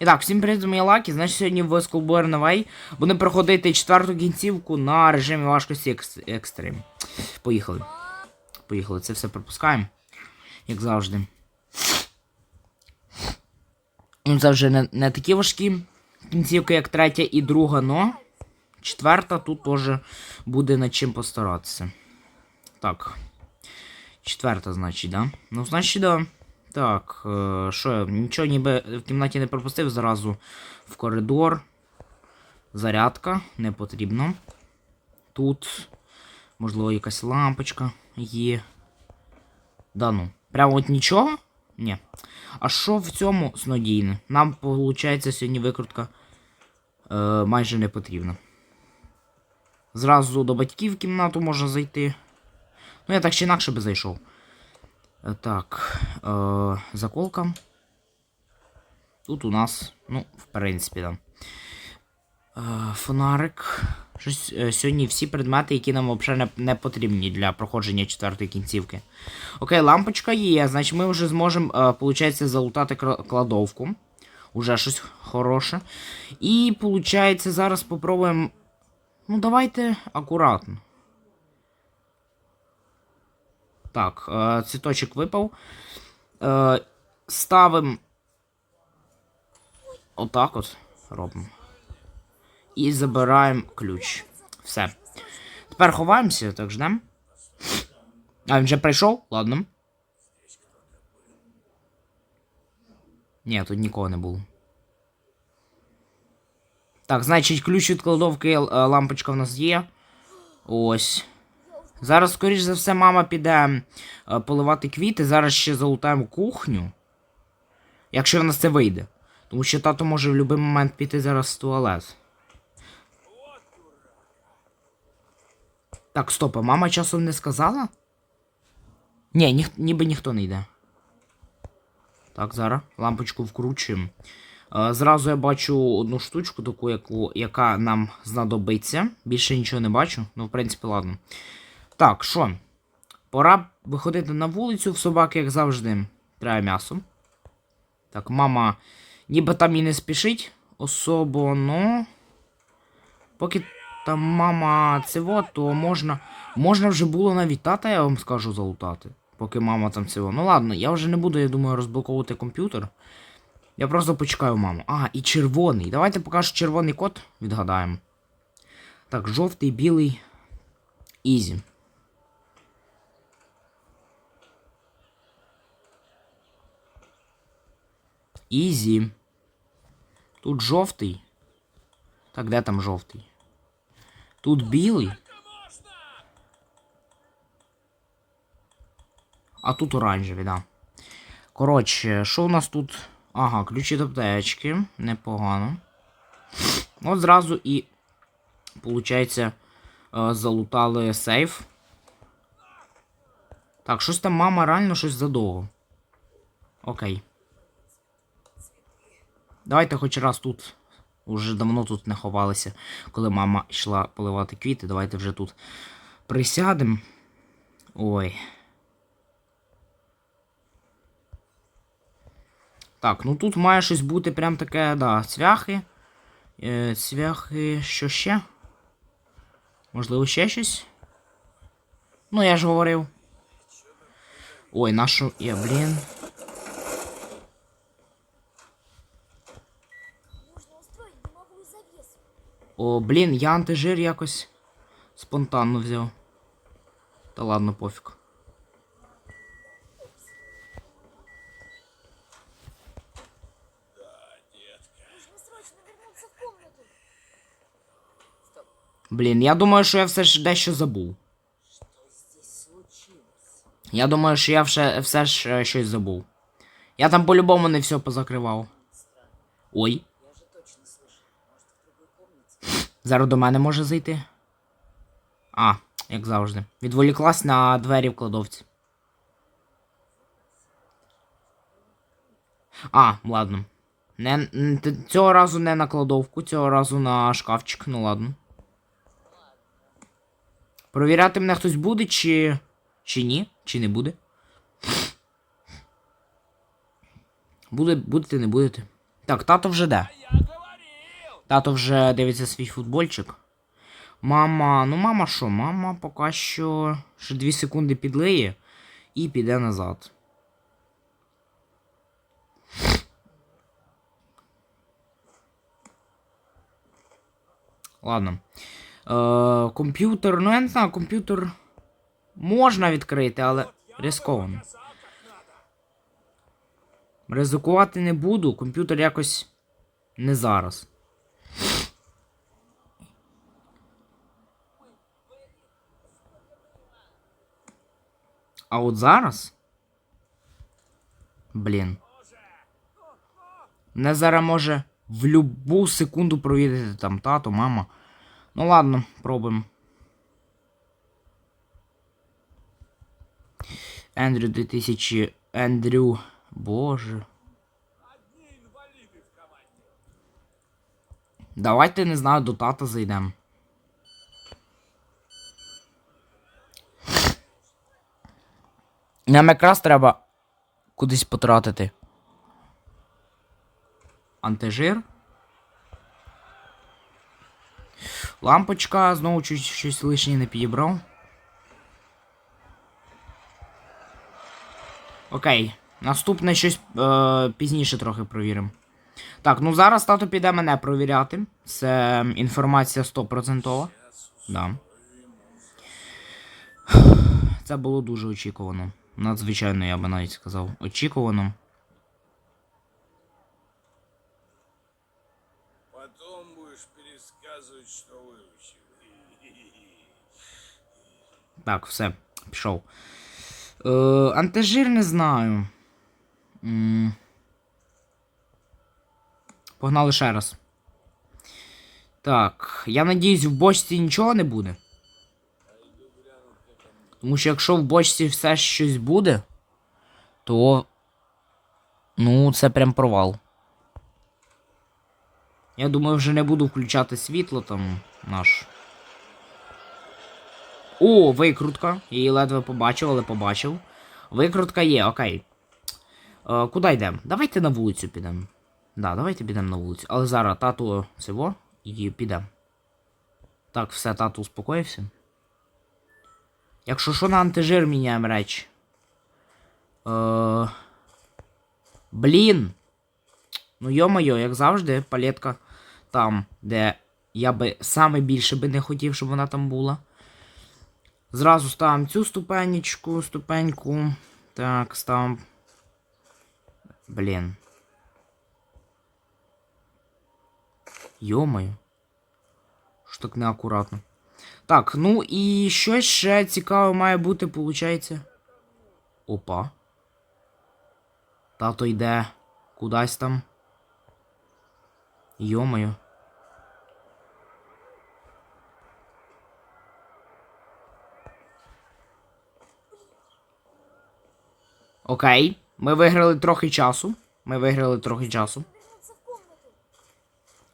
І так, всім привіт, мої лаки. Значить, сьогодні в Schoolboy Новей будемо проходити четверту кінцівку на режимі важкості екс... екстрим. Поїхали. Поїхали. Це все пропускаємо. Як завжди. Ну, це вже не, не такі важкі кінцівки, як третя і друга, но четверта тут теж буде над чим постаратися. Так. Четверта, значить, да? Ну, значить, да. Так, е, що я нічого ніби в кімнаті не пропустив, зразу в коридор. Зарядка не потрібно. Тут, можливо, якась лампочка є. Да ну. Прямо от нічого? Ні. А що в цьому снодійне? Нам, виходить, сьогодні викрутка е, майже не потрібна. Зразу до батьків в кімнату можна зайти. Ну, я так чи інакше би зайшов. Е, Так, е, заколка. Тут у нас, ну, в принципі, да. Е, фонарик. Щось, е, сьогодні всі предмети, які нам взагалі не, потрібні для проходження четвертої кінцівки. Окей, лампочка є, значить ми вже зможемо, е, получається, залутати кладовку. Уже щось хороше. І, получається, зараз попробуємо. Ну, давайте акуратно. Так, е, цвіточок випав. Е, ставимо. Отак от робимо. І забираємо ключ. Все. Тепер ховаємося, так ждемо. А, він вже прийшов? Ладно. Ні, тут нікого не було. Так, значить, ключ від кладовки е, лампочка в нас є. Ось. Зараз, скоріш за все, мама піде е, поливати квіти. Зараз ще залутаємо кухню. Якщо в нас це вийде. Тому що тато може в будь-який момент піти зараз в туалет. Так, стоп, а мама часом не сказала? Ні, ніх, ніби ніхто не йде. Так, зараз лампочку вкручуємо. Е, зразу я бачу одну штучку, таку, яку, яка нам знадобиться. Більше нічого не бачу. Ну, в принципі, ладно. Так, що? Пора виходити на вулицю в собаки, як завжди. Треба м'ясо. Так, мама ніби там і не спішить особо, но. Поки там мама цього, то можна. Можна вже було навіть тата, я вам скажу, залутати. Поки мама там цього. Ну ладно, я вже не буду, я думаю, розблоковувати комп'ютер. Я просто почекаю маму. А, і червоний. Давайте поки що червоний код відгадаємо. Так, жовтий, білий. Ізі. Ізі. Тут жовтий. Так, де там жовтий? Тут білий. А тут оранжевий, да. Коротше, що у нас тут? Ага, ключі до аптечки. Непогано. От зразу і, виходить, залутали сейф. Так, щось там мама реально щось задовго. Окей. Давайте хоч раз тут. Уже давно тут не ховалися, коли мама йшла поливати квіти. Давайте вже тут присядемо. Ой. Так, ну тут має щось бути прям таке, да, цвяхи. Е, цвяхи, що ще? Можливо, ще щось? Ну, я ж говорив. Ой, нашу. Я, блін. О, блін, я антижир якось спонтанно взяв. Та ладно, пофіг. Блін, я думаю, що я все ж дещо забув. Я думаю, що я все, все ж е, щось забув. Я там по-любому не все позакривав. Ой. Зараз до мене може зайти. А, як завжди. Відволіклась на двері в кладовці. А, ладно. Не, цього разу не на кладовку, цього разу на шкафчик, ну ладно. Провіряти мене хтось буде, чи. чи ні? Чи не буде? Буде, будете, не будете. Так, тато вже де? Тато вже дивиться свій футбольчик. Мама, ну мама що? Мама поки що ще 2 секунди підлиє і піде назад. Ладно. Е, комп'ютер, ну я не знаю, комп'ютер можна відкрити, але ризиковано. Ризикувати не буду, комп'ютер якось не зараз. А от зараз. Блін. Мене зараз може в любу секунду провідати там тато, мама. Ну ладно, пробуємо. Ендрю 2000. Ендрю. Боже. Давайте, не знаю, до тата зайдемо. Нам якраз треба кудись потратити. Антижир. Лампочка, знову чуть щось лишнє не підібрав. Окей. Наступне щось е, пізніше трохи провіримо. Так, ну зараз тато піде мене провіряти. Це інформація 100%. Да. Це було дуже очікувано. Надзвичайно, я би навіть сказав. Очікувано. Потом будешь пересказывать, что выучил. Так, все, пішов. Е, антижир не знаю. М. Погнали ще раз. Так, я надіюсь, в бочці нічого не буде. Тому що якщо в бочці все щось буде, то. Ну, це прям провал. Я думаю, вже не буду включати світло там наш. О, викрутка. Її ледве побачив, але побачив. Викрутка є, окей. Е, куди йдемо? Давайте на вулицю підемо. Да, давайте підемо на вулицю. Але зараз тату цього і підемо. Так, все, тату успокоївся. Якщо що на антижир міняємо реч. Е, блін. Ну йо-моє, як завжди, палетка там, де я би саме більше би не хотів, щоб вона там була. Зразу ставимо цю ступенечку, ступеньку. Так, ставимо. Блін. Йомаю. Що так неаккуратно. Так, ну і що ще цікаве має бути, виходить. Опа. Тато йде кудись там. Йомаю. Окей. Ми виграли трохи часу. Ми виграли трохи часу.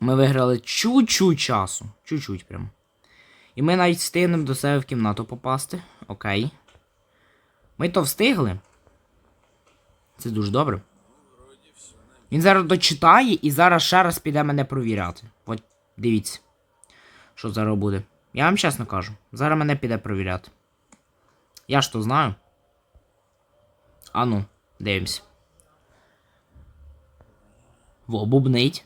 Ми виграли чуть-чуть часу. Чуть-чуть прям. І ми навіть встигнемо до себе в кімнату попасти. Окей. Ми то встигли. Це дуже добре. Він зараз дочитає і зараз ще раз піде мене провіряти. От дивіться. Що зараз буде. Я вам чесно кажу. Зараз мене піде провіряти. Я ж то знаю. А ну, дивимось. Во, бубнить.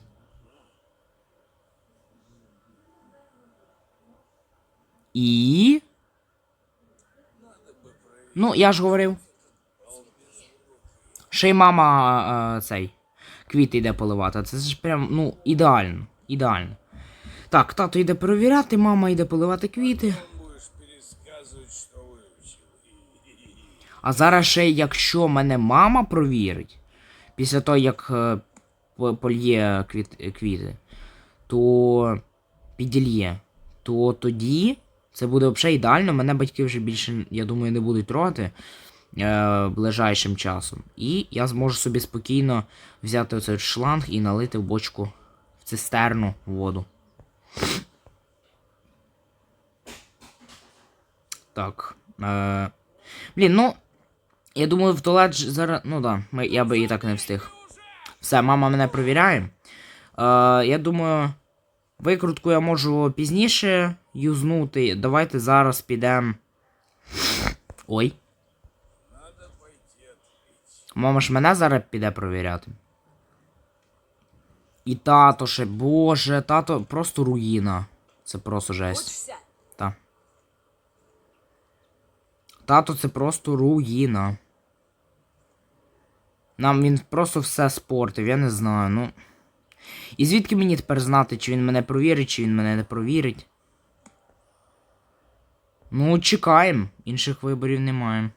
І. Ну, я ж говорив. Ще й мама е, цей. Квіти йде поливати. Це ж прям, ну, ідеально. Ідеально. Так, тато йде перевіряти, мама йде поливати квіти. А зараз ще, якщо мене мама провірить, після того, як е, польє квіт, квіти, то підільє, то тоді це буде взагалі ідеально. Мене батьки вже більше, я думаю, не будуть трогати е, ближайшим часом. І я зможу собі спокійно взяти оцей шланг і налити в бочку в цистерну воду. Так. Е, блін, ну. Я думаю, в туалет зараз. Ну да, ми, я би і так не встиг. Все, мама мене провіряє. Е, я думаю, викрутку я можу пізніше юзнути. Давайте зараз підемо. Ой. Мама ж мене зараз піде провіряти. І тато ще, боже, тато просто руїна. Це просто жесть. Учишься? Та. Тато це просто руїна. Нам він просто все спортив, я не знаю, ну. І звідки мені тепер знати, чи він мене провірить, чи він мене не провірить? Ну, чекаємо. Інших виборів немає.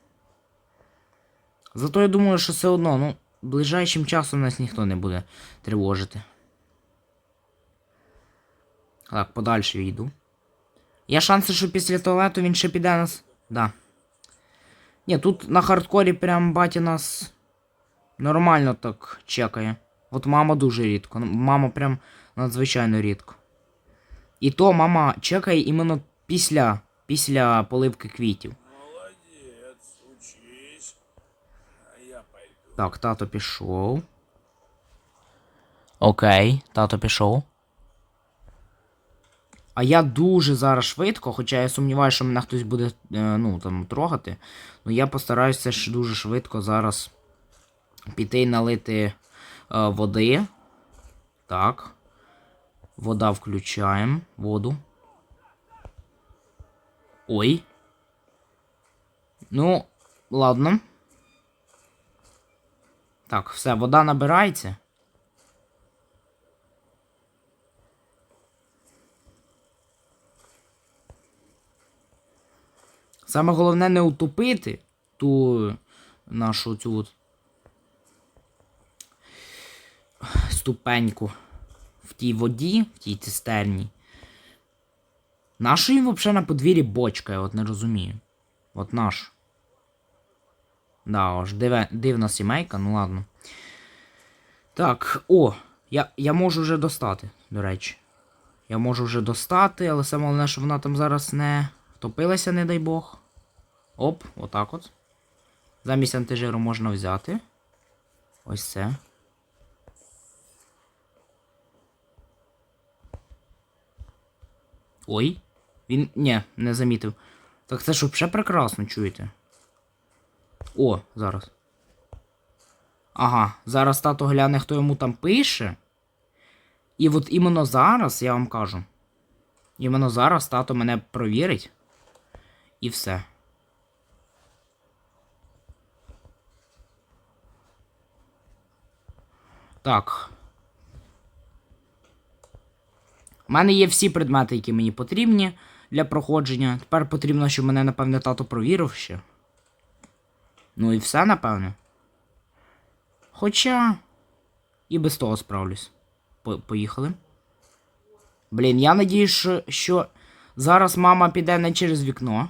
Зато я думаю, що все одно, ну, ближайшим часом нас ніхто не буде тривожити. Так, подальше йду. Є шанси, що після туалету він ще піде нас. Да. Ні, тут на хардкорі прям батя нас нормально так чекає. От мама дуже рідко. ну, Мама прям надзвичайно рідко. І то мама чекає іменно після, після поливки квітів. Молодец, учись. А я пойду. Так, тато пішов. Окей, тато пішов. А я дуже зараз швидко, хоча я сумніваюся, що мене хтось буде е, ну, там, трогати. Ну я постараюся ж дуже швидко зараз піти і налити е, води. Так. Вода включаємо. Воду. Ой. Ну, ладно. Так, все, вода набирається. Саме головне не утопити ту нашу цю от ступеньку в тій воді, в тій цистерні. Нащо їм взагалі на подвір'ї бочка, я от не розумію. От наш. Да, диве, дивна сімейка, ну ладно. Так, о, я, я можу вже достати, до речі. Я можу вже достати, але саме головне, що вона там зараз не втопилася, не дай Бог. Оп, отак от. Замість антижиру можна взяти. Ось це. Ой. Він. Ні, не замітив. Так це ж взагалі прекрасно, чуєте? О, зараз. Ага, зараз тато гляне, хто йому там пише. І от іменно зараз, я вам кажу. Іменно зараз тато мене провірить. І все. Так. У мене є всі предмети, які мені потрібні для проходження. Тепер потрібно, щоб мене, напевне, тато провірив ще. Ну і все, напевне. Хоча. І без того справлюсь. По- Поїхали. Блін, я надіюсь, що, що зараз мама піде не через вікно.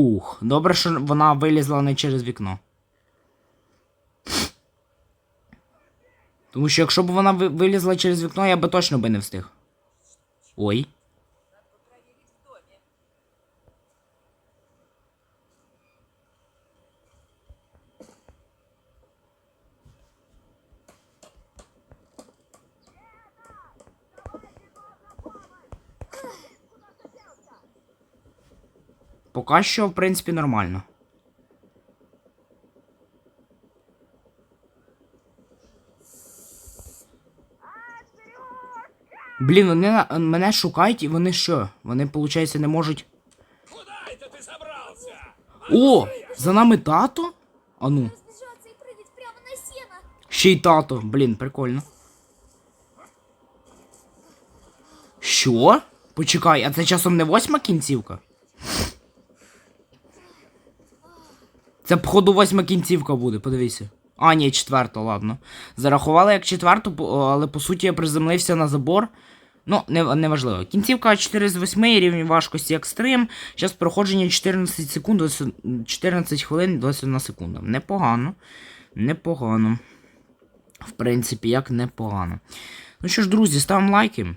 Фух, добре, що вона вилізла не через вікно. Тому що якщо б вона ви- вилізла через вікно, я би точно би не встиг. Ой. Поки що, в принципі, нормально. Блін, вони на- мене шукають і вони що? Вони, виходить, не можуть. Куда это ты собрался? О! За нами тато? А ну, Разбежаться и прыгать прямо на сено. ще й тато. Блін, прикольно. Що? Почекай, а це часом не восьма кінцівка? Це, походу, восьма кінцівка буде, подивися. А, ні, четверта, ладно. Зарахували як четверту, але по суті я приземлився на забор. Ну, не, неважливо. Кінцівка 4 з 8, рівень важкості екстрим. Час проходження 14 секунд, 20 14 хвилин 21 секунда. Непогано. Непогано. В принципі, як непогано. Ну що ж, друзі, ставимо лайки.